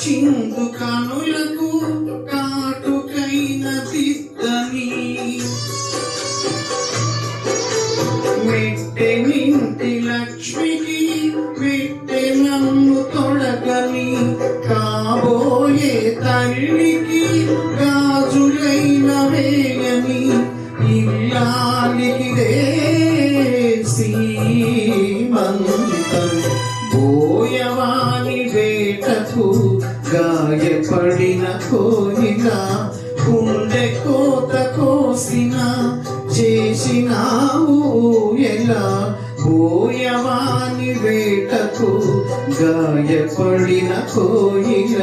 చిందు కనులకు కాటుకైన తిద్దని. మెట్టె నింటి లక్ష్మికి మెట్టె నన్ను తొడగని కాబోయే తల్లికి గాజులైన వేయని ఇల్లాలికి సీమంతం బోయవాని వేటకు గాయపడిన కోరిక గుండె కోత కోసిన చేసినావు ఎలా? పోయవాని వేటకు? గాయపడిన కోయిల